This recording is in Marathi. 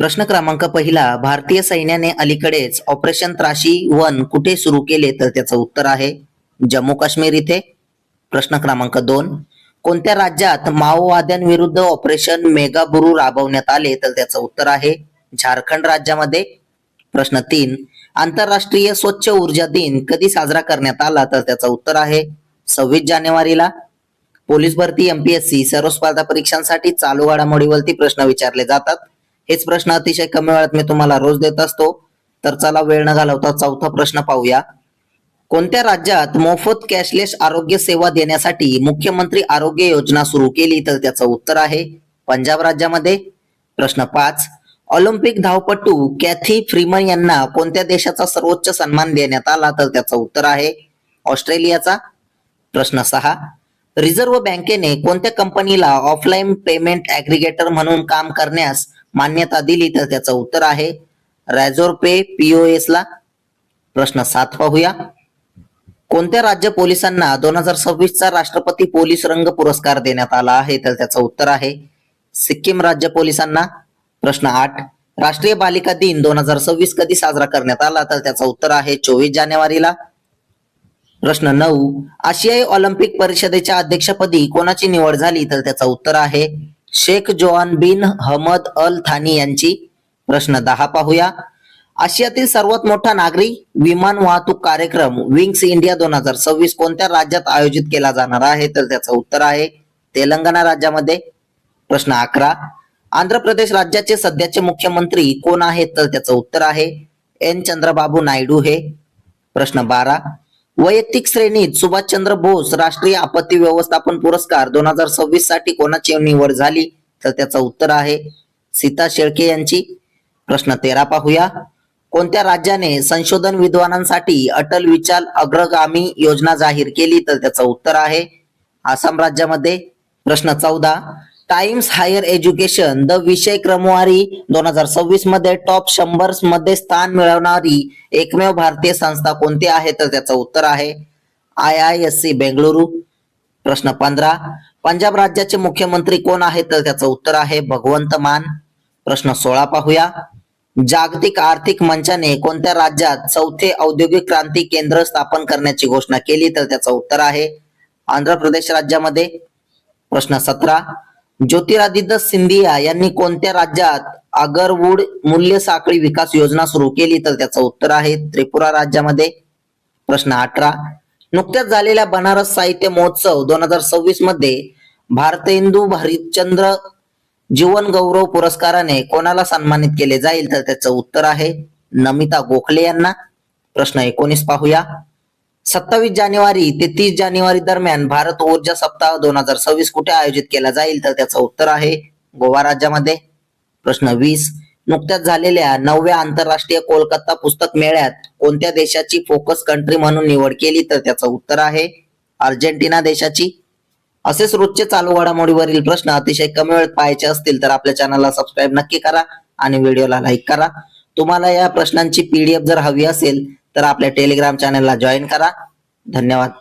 प्रश्न क्रमांक पहिला भारतीय सैन्याने अलीकडेच ऑपरेशन त्राशी वन कुठे सुरू केले तर त्याचं उत्तर आहे जम्मू काश्मीर इथे. प्रश्न क्रमांक दोन कोणत्या राज्यात माओवाद्यांविरुद्ध ऑपरेशन मेगाबुरू राबवण्यात आले तर त्याचं उत्तर आहे झारखंड राज्यामध्ये. प्रश्न तीन आंतरराष्ट्रीय स्वच्छ ऊर्जा दिन कधी साजरा करण्यात आला तर त्याचं उत्तर आहे सव्वीस जानेवारीला. पोलीस भरती एमपीएससी सर्व स्पर्धा परीक्षांसाठी चालू घडामोडीवरती प्रश्न विचारले जातात. हेच प्रश्न अतिशय कमी वेळात मी तुम्हाला रोज देत असतो. तर चला वेळ न घालवता चौथा प्रश्न पाहूया. कोणत्या राज्यात मोफत कॅशलेस आरोग्य सेवा देण्यासाठी मुख्यमंत्री आरोग्य योजना सुरू केली? तर त्याचं उत्तर आहे पंजाब राज्यामध्ये. प्रश्न पाच. ऑलिम्पिक धावपटू कॅथी फ्रीमन यांना कोणत्या देशाचा सर्वोच्च सन्मान देण्यात आला? तर त्याचं उत्तर आहे ऑस्ट्रेलियाचा. प्रश्न सहा. रिझर्व्ह बँकेने कोणत्या कंपनीला ऑफलाईन पेमेंट ऍग्रिगेटर म्हणून काम करण्यास मान्यता दिली तर त्याचं उत्तर आहे. रॅझोर पे पीओएस ला प्रश्न सात पाहूया कोणत्या राज्य पोलिसांना दोन हजार सव्वीस चा राष्ट्रपती पोलीस रंग पुरस्कार देण्यात आला आहे? तर त्याचं उत्तर आहे सिक्कीम राज्य पोलिसांना प्रश्न आठ. राष्ट्रीय बालिका दिन दोन हजार सव्वीस कधी साजरा करण्यात आला? तर त्याचं उत्तर आहे चोवीस जानेवारीला. प्रश्न नऊ. आशियाई ऑलिम्पिक परिषदेच्या अध्यक्षपदी कोणाची निवड झाली? तर त्याचं उत्तर आहे शेख जोहान बिन हमद अल थानी यांची प्रश्न दहा पाहूया. आशियातील सर्वात मोठा नागरी विमान वाहतूक कार्यक्रम विंग्स इंडिया दोन हजार सव्वीस कोणत्या राज्यात आयोजित केला जाणार आहे? तर त्याचं उत्तर आहे तेलंगणा राज्यामध्ये. प्रश्न अकरा. आंध्र प्रदेश राज्याचे सध्याचे मुख्यमंत्री कोण आहेत? तर त्याचं उत्तर आहे एन चंद्रबाबू नायडू हे. प्रश्न बारा. वैयक्तिक श्रेणीत सुभाषचंद्र बोस राष्ट्रीय आपत्ती व्यवस्थापन पुरस्कार दोन हजार सव्वीससाठी कोणाची निवड झाली? तर त्याचं उत्तर आहे सीता शेळके यांची. प्रश्न तेरा पाहूया. कोणत्या राज्याने संशोधन विद्वानांसाठी अटल विचार अग्रगामी योजना जाहीर केली? तर त्याचं उत्तर आहे आसाम राज्यामध्ये. प्रश्न चौदा. टाइम्स हायर एज्युकेशन द विषय क्रमवारी दोन हजार सव्वीसमध्ये टॉप शंभरमध्ये स्थान मिळवणारी एकमेव भारतीय संस्था कोणती आहे? तर त्याचं उत्तर आहे I I S C Bengaluru. प्रश्न पंधरा पंजाब राज्याचे मुख्यमंत्री कोण आहेत? तर त्याचं उत्तर आहे भगवंत मान. प्रश्न सोळा पाहूया. जागतिक आर्थिक मंचाने कोणत्या राज्यात चौथे औद्योगिक क्रांती केंद्र स्थापन करण्याची घोषणा केली? तर त्याचं उत्तर आहे आंध्र प्रदेश राज्यामध्ये. प्रश्न सतरा ज्योतिरादित्य सिंधिया यांनी कोणत्या राज्यात अगरवूड मूल्य साखळी विकास योजना सुरू केली? तर त्याचं उत्तर आहे त्रिपुरा राज्यामध्ये. प्रश्न अठरा. नुकत्याच झालेल्या बनारस साहित्य महोत्सव दोन हजार सव्वीसमध्ये भारतेंदू हरिश्चंद्र जीवन गौरव पुरस्काराने कोणाला सन्मानित केले जाईल? तर त्याचं उत्तर आहे नमिता गोखले यांना. प्रश्न एकोणीस पाहूया. सत्तावीस जानेवारी ते तीस जानेवारी दरम्यान भारत ऊर्जा सप्ताह दोन हजार सव्वीस कुठे आयोजित केला जाईल? तर त्याचं उत्तर आहे गोवा राज्यामध्ये. प्रश्न वीस. नुकत्याच झालेल्या नवव्या आंतरराष्ट्रीय कोलकाता पुस्तक मेळ्यात कोणत्या देशाची फोकस कंट्री म्हणून निवड केली? तर त्याचं उत्तर आहे अर्जेंटिना देशाची. असेच रोजचे चालू घडामोडीवरील प्रश्न अतिशय कमी वेळेत पाहायचे असतील तर आपल्या चॅनलला सबस्क्राईब नक्की करा आणि व्हिडिओला लाईक करा. तुम्हाला या प्रश्नांची पीडीएफ जर हवी असेल तर आपल्या टेलिग्राम चॅनलला जॉईन करा. धन्यवाद.